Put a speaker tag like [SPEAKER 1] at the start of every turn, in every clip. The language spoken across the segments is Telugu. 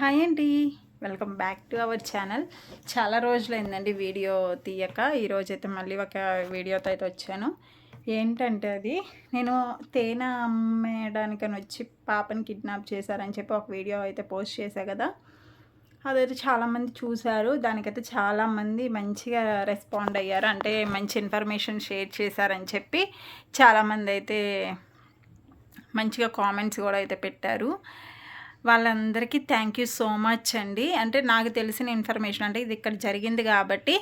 [SPEAKER 1] హాయ్ అండి. Welcome back to our channel. చాలా రోజులైందండి వీడియో తీయక. ఈరోజు అయితే మళ్ళీ ఒక వీడియోతో అయితే వచ్చాను. ఏంటంటే అది నేను తేనె అమ్మేయడానికని వచ్చి పాపని కిడ్నాప్ చేశారని చెప్పి ఒక వీడియో అయితే పోస్ట్ చేశా కదా. అదైతే చాలామంది చూశారు. దానికైతే చాలామంది మంచిగా రెస్పాండ్ అయ్యారు. అంటే మంచి ఇన్ఫర్మేషన్ షేర్ చేశారని చెప్పి చాలామంది అయితే మంచిగా కామెంట్స్ కూడా అయితే పెట్టారు. వాళ్ళందరికీ థ్యాంక్ యూ సో మచ్ అండి. అంటే నాకు తెలిసిన ఇన్ఫర్మేషన్ అంటే ఇది ఇక్కడ జరిగింది కాబట్టి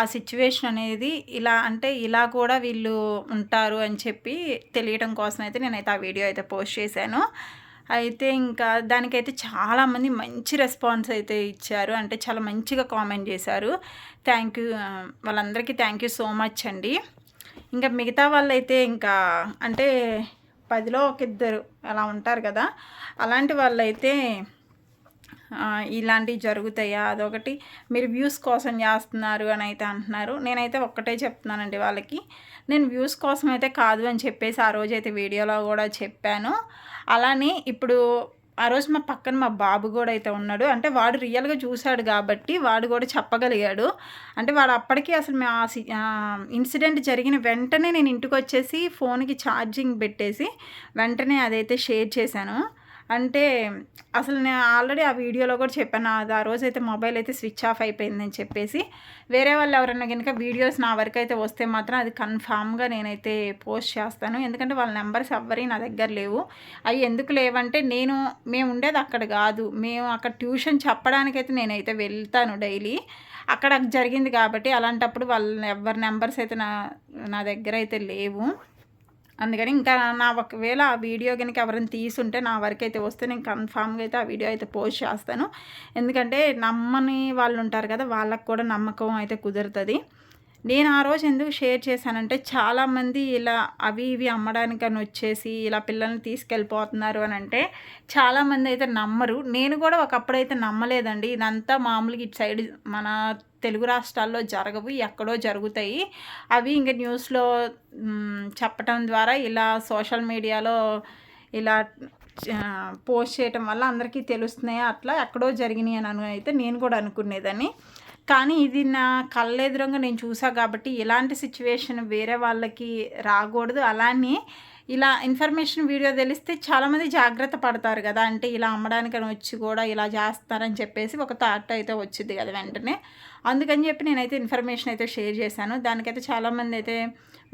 [SPEAKER 1] ఆ సిచ్యువేషన్ అనేది ఇలా అంటే ఇలా కూడా వీళ్ళు ఉంటారు అని చెప్పి తెలియడం కోసం అయితే నేనైతే ఆ వీడియో అయితే పోస్ట్ చేశాను. అయితే ఇంకా దానికైతే చాలామంది మంచి రెస్పాన్స్ అయితే ఇచ్చారు. అంటే చాలా మంచిగా కామెంట్ చేశారు. థ్యాంక్ యూ వాళ్ళందరికీ థ్యాంక్ యూ సో మచ్ అండి. ఇంకా మిగతా వాళ్ళైతే ఇంకా అంటే పదిలో ఒక ఇద్దరు అలా ఉంటారు కదా. అలాంటి వాళ్ళైతే ఇలాంటివి జరుగుతాయా? అదొకటి మీరు వ్యూస్ కోసం చేస్తున్నారు అని అయితే అంటున్నారు. నేనైతే ఒక్కటే చెప్తున్నానండి వాళ్ళకి. నేను వ్యూస్ కోసం అయితే కాదు అని చెప్పేసి ఆ రోజు అయితే వీడియోలో కూడా చెప్పాను. అలానే ఇప్పుడు ఆ రోజు మా పక్కన మా బాబు కూడా అయితే ఉన్నాడు. అంటే వాడు రియల్గా చూశాడు కాబట్టి వాడు కూడా చెప్పగలిగాడు. అంటే వాడు అప్పటికీ అసలు మేము ఆ ఇన్సిడెంట్ జరిగిన వెంటనే నేను ఇంటికి వచ్చేసి ఫోన్కి ఛార్జింగ్ పెట్టేసి వెంటనే అదైతే షేర్ చేశాను. అంటే అసలు నేను ఆల్రెడీ ఆ వీడియోలో కూడా చెప్పాను అది ఆ రోజు అయితే మొబైల్ అయితే స్విచ్ ఆఫ్ అయిపోయిందని చెప్పేసి. వేరే వాళ్ళు ఎవరైనా కనుక వీడియోస్ నా వరకు అయితే వస్తే మాత్రం అది కన్ఫామ్గా నేనైతే పోస్ట్ చేస్తాను. ఎందుకంటే వాళ్ళ నెంబర్స్ ఎవ్వరి నా దగ్గర లేవు. అవి ఎందుకు లేవంటే నేను మేము ఉండేది అక్కడ కాదు. మేము అక్కడ ట్యూషన్ చెప్పడానికైతే నేనైతే వెళ్తాను డైలీ. అక్కడ జరిగింది కాబట్టి అలాంటప్పుడు వాళ్ళ ఎవరి నెంబర్స్ అయితే నా నా దగ్గర అయితే లేవు. అందుకని ఇంకా నా ఒకవేళ ఆ వీడియో కనుక ఎవరైనా తీసుంటే నా వరకు అయితే వస్తే నేను కన్ఫామ్గా అయితే ఆ వీడియో అయితే పోస్ట్ చేస్తాను. ఎందుకంటే నమ్మని వాళ్ళు ఉంటారు కదా వాళ్ళకు కూడా నమ్మకం అయితే కుదురుతుంది. నేను ఆ రోజు ఎందుకు షేర్ చేశానంటే చాలామంది ఇలా అవి ఇవి అమ్మడానికని వచ్చేసి ఇలా పిల్లల్ని తీసుకెళ్ళిపోతున్నారు అని అంటే చాలామంది అయితే నమ్మరు. నేను కూడా ఒకప్పుడైతే నమ్మలేదండి. ఇదంతా మామూలుగా ఇటు సైడ్ మన తెలుగు రాష్ట్రాల్లో జరగవు ఎక్కడో జరుగుతాయి. అవి ఇంకా న్యూస్లో చెప్పటం ద్వారా ఇలా సోషల్ మీడియాలో ఇలా పోస్ట్ చేయటం వల్ల అందరికీ తెలుస్తున్నాయి అట్లా ఎక్కడో జరిగినాయి అని అయితే నేను కూడా అనుకునేదని కానీ ఇది నా కళ్ళెదురంగా నేను చూసా కాబట్టి ఇలాంటి సిచ్యువేషన్ వేరే వాళ్ళకి రాకూడదు. అలానే ఇలా ఇన్ఫర్మేషన్ వీడియో తెలిస్తే చాలామంది జాగ్రత్త పడతారు కదా. అంటే ఇలా అమ్మడానికని వచ్చి కూడా ఇలా చేస్తారని చెప్పేసి ఒక థాట్ అయితే వచ్చింది కదా వెంటనే. అందుకని చెప్పి నేనైతే ఇన్ఫర్మేషన్ అయితే షేర్ చేశాను. దానికైతే చాలామంది అయితే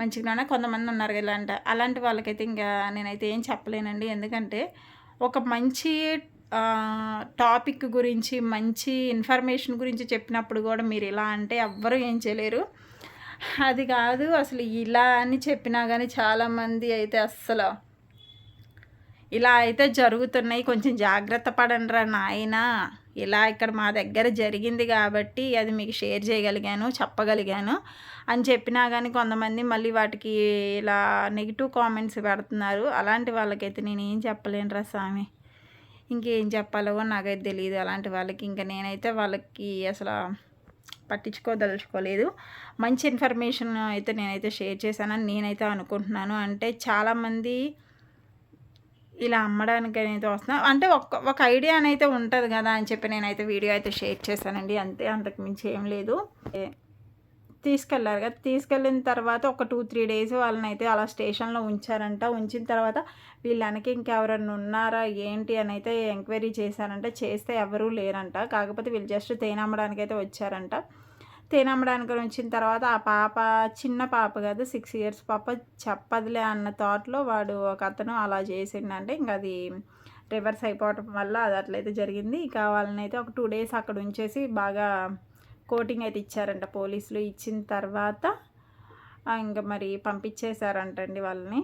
[SPEAKER 1] మంచిగానే కొంతమంది ఉన్నారు ఇలాంటి అలాంటి వాళ్ళకైతే ఇంకా నేనైతే ఏం చెప్పలేనండి. ఎందుకంటే ఒక మంచి టాపిక్ గురించి మంచి ఇన్ఫర్మేషన్ గురించి చెప్పినప్పుడు కూడా మీరు ఇలా అంటే ఎవ్వరూ ఏం చేయలేరు. అది కాదు అసలు ఇలా అని చెప్పినా కానీ చాలామంది అయితే అస్సలు ఇలా అయితే జరుగుతున్నాయి. కొంచెం జాగ్రత్త పడండిరా నాయన. ఇలా ఇక్కడ మా దగ్గర జరిగింది కాబట్టి అది మీకు షేర్ చేయగలిగాను చెప్పగలిగాను అని చెప్పినా కానీ కొంతమంది మళ్ళీ వాటికి ఇలా నెగిటివ్ కామెంట్స్ పెడుతున్నారు. అలాంటి వాళ్ళకైతే నేను ఏం చెప్పలేనురా స్వామి ఇంకేం చెప్పాలో నాకైతే తెలియదు అలాంటి వాళ్ళకి ఇంకా నేనైతే వాళ్ళకి అసలు పట్టించుకోదలుచుకోలేదు మంచి ఇన్ఫర్మేషన్ అయితే నేనైతే షేర్ చేశానని నేనైతే అనుకుంటున్నాను. అంటే చాలామంది ఇలా అమ్మడానికి అయితే వస్తున్నా అంటే ఒక ఒక ఐడియా అయితే ఉంటుంది కదా అని చెప్పి నేనైతే వీడియో అయితే షేర్ చేశానండి. అంతే అంతకు మించి ఏం లేదు. తీసుకెళ్ళారు కదా. తీసుకెళ్ళిన తర్వాత ఒక టూ త్రీ డేస్ వాళ్ళని అయితే అలా స్టేషన్లో ఉంచారంట. ఉంచిన తర్వాత వీళ్ళ వెనక ఇంకెవరన్నా ఉన్నారా? ఏంటి? అని అయితే ఎంక్వైరీ చేశారంట. చేస్తే ఎవరూ లేరంట. కాకపోతే వీళ్ళు జస్ట్ తేనమ్మడానికి అయితే వచ్చారంట. తేనమ్మడానికి వచ్చిన తర్వాత ఆ పాప చిన్న పాప కదా సిక్స్ ఇయర్స్ పాప చెప్పదులే అన్న థాట్లో వాడు ఒక అతను అలా చేసిండంటే ఇంకా అది రివర్స్ అయిపోవటం వల్ల అది అట్లయితే జరిగింది. ఇక వాళ్ళని అయితే ఒక టూ డేస్ అక్కడ ఉంచేసి బాగా కోటింగ్ అయితే ఇచ్చారంట. పోలీసులు ఇచ్చిన తర్వాత ఇంకా మరి పంపించేశారంటండి వాళ్ళని.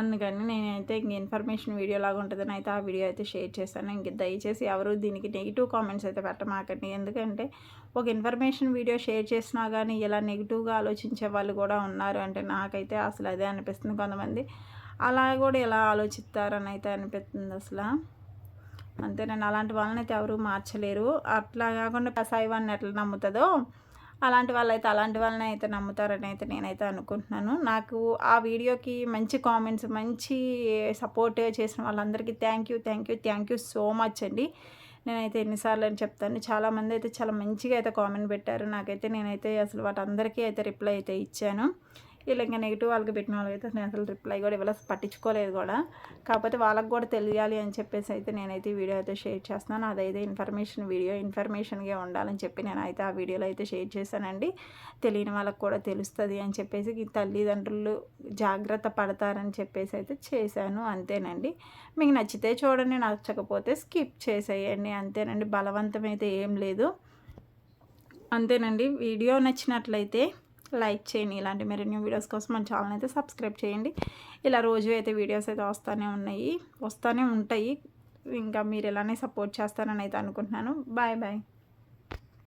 [SPEAKER 1] అందుకని నేనైతే ఇంక ఇన్ఫర్మేషన్ వీడియో లాగా ఉంటుందని అయితే ఆ వీడియో అయితే షేర్ చేశాను. ఇంక దయచేసి ఎవరు దీనికి నెగిటివ్ కామెంట్స్ అయితే పెట్టమాకండి. ఎందుకంటే ఒక ఇన్ఫర్మేషన్ వీడియో షేర్ చేసినా కానీ ఇలా నెగిటివ్గా ఆలోచించే వాళ్ళు కూడా ఉన్నారు అంటే నాకైతే అసలు అదే అనిపిస్తుంది కొంతమంది. అలా కూడా ఎలా ఆలోచిస్తారని అయితే అనిపిస్తుంది అసలు. అంతేనండి అలాంటి వాళ్ళని అయితే ఎవరు మార్చలేరు. అట్లా కాకుండా కసాయివాన్ని ఎట్లా నమ్ముతుందో అలాంటి వాళ్ళైతే అలాంటి వాళ్ళని అయితే నమ్ముతారని అయితే నేనైతే అనుకుంటున్నాను. నాకు ఆ వీడియోకి మంచి కామెంట్స్ మంచి సపోర్ట్ చేసిన వాళ్ళందరికీ thank you thank you thank you so much అండి. నేనైతే ఎన్నిసార్లు అని చెప్తాను. చాలామంది అయితే చాలా మంచిగా అయితే కామెంట్ పెట్టారు. నాకైతే నేనైతే అసలు వాటందరికీ అయితే రిప్లై అయితే ఇచ్చాను. ఇలా ఇంకా నెగిటివ్ వాళ్ళకి పెట్టిన వాళ్ళకైతే నేను అసలు రిప్లై కూడా ఇవ్వలేదు. పట్టించుకోలేదు కూడా. కాకపోతే వాళ్ళకి కూడా తెలియాలి అని చెప్పేసి అయితే నేనైతే ఈ వీడియో అయితే షేర్ చేస్తున్నాను. అదైతే ఇన్ఫర్మేషన్ వీడియో ఇన్ఫర్మేషన్గా ఉండాలని చెప్పి నేను అయితే ఆ వీడియోలో అయితే షేర్ చేశానండి. తెలియని వాళ్ళకి కూడా తెలుస్తుంది అని చెప్పేసి తల్లిదండ్రులు జాగ్రత్త పడతారని చెప్పేసి అయితే చేశాను. అంతేనండి. మీకు నచ్చితే చూడండి నచ్చకపోతే స్కిప్ చేసేయండి. అంతేనండి. బలవంతం అయితే ఏం లేదు. అంతేనండి. వీడియో నచ్చినట్లయితే లైక్ చేయండి. ఇలాంటి మరిన్ని వీడియోస్ కోసం మన ఛానల్ అయితే సబ్స్క్రైబ్ చేయండి. ఇలా రోజు అయితే వీడియోస్ అయితే వస్తూనే ఉన్నాయి. వస్తూనే ఉంటాయి. ఇంకా మీరు ఇలానే సపోర్ట్ చేస్తారని అయితే అనుకుంటున్నాను. Bye bye